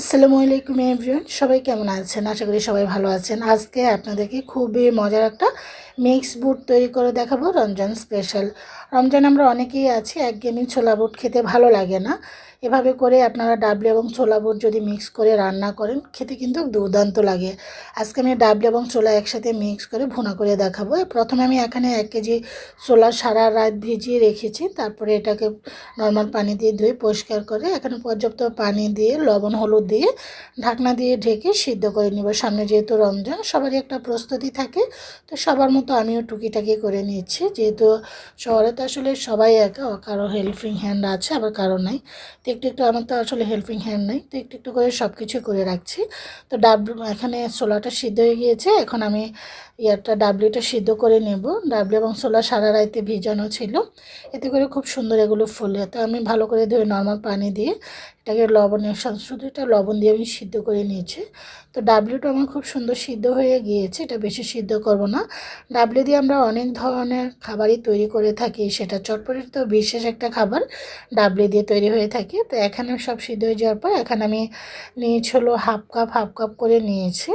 আসসালামু আলাইকুম এভরিওয়ান, সবাই কেমন আছেন? আশা করি সবাই ভালো আছেন। আজকে আপনাদেরকে খুবই মজার একটা মিক্স বুট তৈরি করে দেখাবো, রমজান স্পেশাল রমজান আমরা অনেকেই আছি একঘেয়েমি ছোলা বুট খেতে ভালো লাগে না। এভাবে করে আপনারা ডাবলি এবং ছোলা বুট যদি মিক্স করে রান্না করেন, খেতে কিন্তু দুর্দান্ত লাগে। আজকে আমি ডাবলি এবং ছোলা একসাথে মিক্স করে ভুনা করে দেখাবো। প্রথমে আমি এখানে এক কেজি ছোলা সারা রাত ভিজিয়ে রেখেছি, তারপরে এটাকে নর্মাল পানি দিয়ে ধুয়ে পরিষ্কার করে এখানে পর্যাপ্ত পানি দিয়ে, লবণ, হলুদ দিয়ে ঢাকনা দিয়ে ঢেকে সিদ্ধ করে নিব। সামনে যেহেতু রমজান, সবারই একটা প্রস্তুতি থাকে, তো সবার মতো আমিও টুকিটাকি করে নিচ্ছি যেহেতু শহরে তো আসলে সবাই একা, কারও হেল্পিং হ্যান্ড আছে, আবার কারও নাই। তো একটু একটু আমার তো আসলে হেল্পিং হ্যান্ড নেই। তো একটু একটু করে সব কিছু করে রাখছি। তো ডাব এখানে ছোলাটা সিদ্ধ হয়ে গিয়েছে। এখন আমি ইয়ারটা ডাবলিটা সিদ্ধ করে নেব। ডাবলি এবং ছোলা সারা রাইতে ভিজানো ছিল। এতে করে খুব সুন্দর এগুলো ফুলে। তো আমি ভালো করে ধুয়ে নর্মাল পানি দিয়ে এটাকে লবণের শুধু এটা লবণ দিয়ে আমি সিদ্ধ করে নিয়েছি। তো ডাবলিটা আমার খুব সুন্দর সিদ্ধ হয়ে গিয়েছে, এটা বেশি সিদ্ধ করব না। ডাবলি দিয়ে আমরা অনেক ধরনের খাবারই তৈরি করে থাকি, সেটা চটপটির তো বিশেষ একটা খাবার, ডাবলি দিয়ে তৈরি হয়ে থাকে। তো এখানে সব সিদ্ধ হয়ে যাওয়ার পর এখানে আমি নিয়েছি হলো হাফ কাপ হাফ কাপ করে নিয়েছি।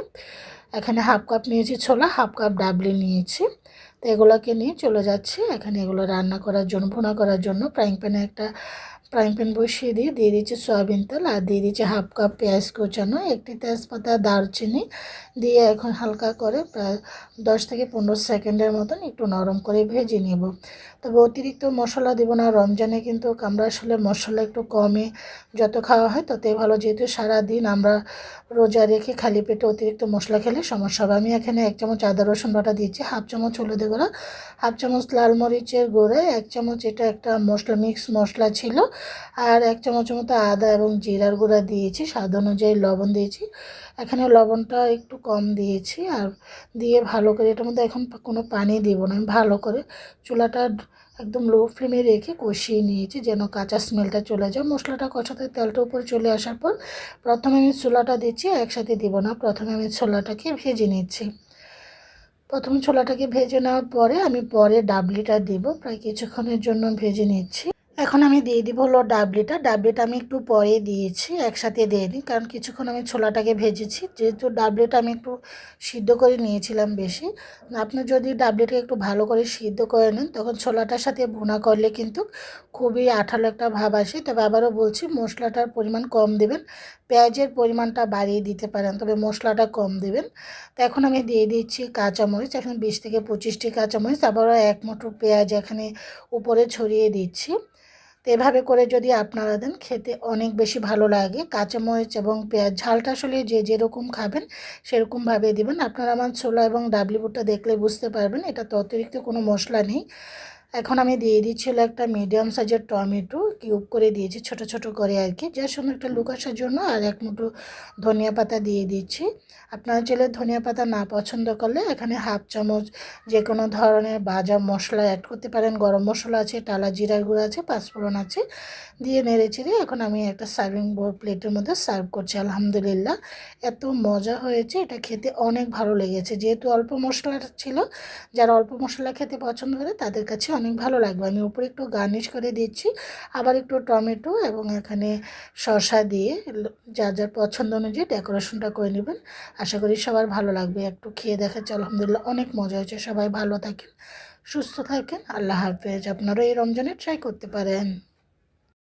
এখানে হাফ কাপ নিয়েছি ছোলা, হাফ কাপ ডাবলি নিয়েছি। তো এগুলোকে নিয়ে চলে যাচ্ছি। এখানে এগুলো রান্না করার জন্য, ভুনা করার জন্য ফ্রাইং প্যানে একটা ফ্রাইং প্যান বসিয়ে দিয়ে দিয়ে দিচ্ছি সয়াবিন তেল আর দিয়ে দিচ্ছি হাফ কাপ পেঁয়াজ কোচানো, একটি তেজপাতা, দারচিনি দিয়ে এখন হালকা করে প্রায় দশ থেকে পনেরো সেকেন্ডের মতন একটু নরম করে ভেজে নেব। তবে অতিরিক্ত মশলা দেবো না, রমজানে কিন্তু আমরা আসলে মশলা একটু কমে যত খাওয়া হয় ততই ভালো। যেহেতু সারাদিন আমরা রোজা রেখে খালি পেটে অতিরিক্ত মশলা খেলে সমস্যা হবে। আমি এখানে এক চামচ আদা, রসুন বাটা দিয়েছি, হাফ চামচ হলুদে গুঁড়া, হাফ চামচ লাল মরিচের গুঁড়ো, এক চামচ এটা একটা মশলা মিক্স মশলা ছিল। আর এক চামচের মতো আদা এবং জিরার গুঁড়া দিয়েছি, স্বাদ অনুযায়ী লবণ দিয়েছি। এখানে লবণটা একটু কম দিয়েছি আর দিয়ে ভালো করে, এটার মধ্যে এখন কোনো পানি দিব না, আমি ভালো করে চুলাটা একদম লো ফ্লেমে রেখে কষিয়ে নিয়েছি যেন কাঁচা স্মেলটা চলে যায়। মশলাটা কষাতে তেলটা উপরে চলে আসার পর প্রথমে আমি ছোলাটা দিচ্ছি, একসাথে দিব না, প্রথমে আমি ছোলাটাকে ভেজে নিচ্ছি। প্রথমে ছোলাটাকে ভেজে নেওয়ার পরে আমি পরে ডাবলিটা দিব, প্রায় কিছুক্ষণের জন্য ভেজে নিচ্ছি। এখন আমি দিয়ে দিব হলো ডাবলিটা ডাবলিটা আমি একটু পরে দিয়েছি, একসাথে দিয়ে দিই, কারণ কিছুক্ষণ আমি ছোলাটাকে ভেজেছি। যেহেতু ডাবলিটা আমি একটু সিদ্ধ করে নিয়েছিলাম বেশি, আপনি যদি ডাবলিটা একটু ভালো করে সিদ্ধ করে নেন, তখন ছোলাটার সাথে ভুনা করলে কিন্তু খুবই আঠালো একটা ভাব আসে। তবে আবারও বলছি, মশলাটার পরিমাণ কম দেবেন, পেঁয়াজের পরিমাণটা বাড়িয়ে দিতে পারেন, তবে মশলাটা কম দেবেন। তো এখন আমি দিয়ে দিচ্ছি কাঁচামরিচ, এখন বিশ থেকে পঁচিশটি কাঁচামরিচ, আবারও এক মুঠো পেঁয়াজ এখানে উপরে ছড়িয়ে দিচ্ছি। তো এভাবে করে যদি আপনারা দেন, খেতে অনেক বেশি ভালো লাগে। কাঁচামরিচ এবং পেঁয়াজ, ঝালটা আসলে যে যেরকম খাবেন, সেরকমভাবে দেবেন। আপনারা আমার ছোলা এবং ডাবলি বুটটা দেখলে বুঝতে পারবেন, এটা তো অতিরিক্ত কোনো মশলা নেই। এখন আমি দিয়ে দিচ্ছিল একটা মিডিয়াম সাইজের টমেটো কিউব করে দিয়েছি, ছোট ছোট করে আর কি। যার সঙ্গে একটা লুকাসার জন্য আর এক মুঠো ধনিয়া পাতা দিয়ে দিচ্ছি। আপনারা চাইলে ধনিয়া পাতা না পছন্দ করলে এখানে হাফ চামচ যে কোনো ধরনের ভাজা মশলা অ্যাড করতে পারেন। গরম মশলা আছে, টালা জিরার গুঁড়ো আছে, পাঁচফোড়ন আছে। দিয়ে নেড়ে চেড়ে এখন আমি একটা সার্ভিং প্লেটের মধ্যে সার্ভ করছি, আলহামদুলিল্লাহ। এত মজা হয়েছে, এটা খেতে অনেক ভালো লেগেছে। যেহেতু অল্প মশলা ছিল, যারা অল্প মশলা খেতে পছন্দ করে তাদের কাছে অনেক ভালো লাগবে। আমি উপরে একটু গার্নিশ করে দিচ্ছি। আবার একটু টমেটো এবং এখানে শসা দিয়ে যা যার পছন্দ অনুযায়ী ডেকোরেশনটা করে নেবেন। আশা করি সবার ভালো লাগবে। একটু খেয়ে দেখাচ্ছে আলহামদুলিল্লাহ অনেক মজা হয়েছে। সবাই ভালো থাকেন, সুস্থ থাকেন। আল্লাহ হাফেজ। আপনারা এই রমজানে ট্রাই করতে পারেন।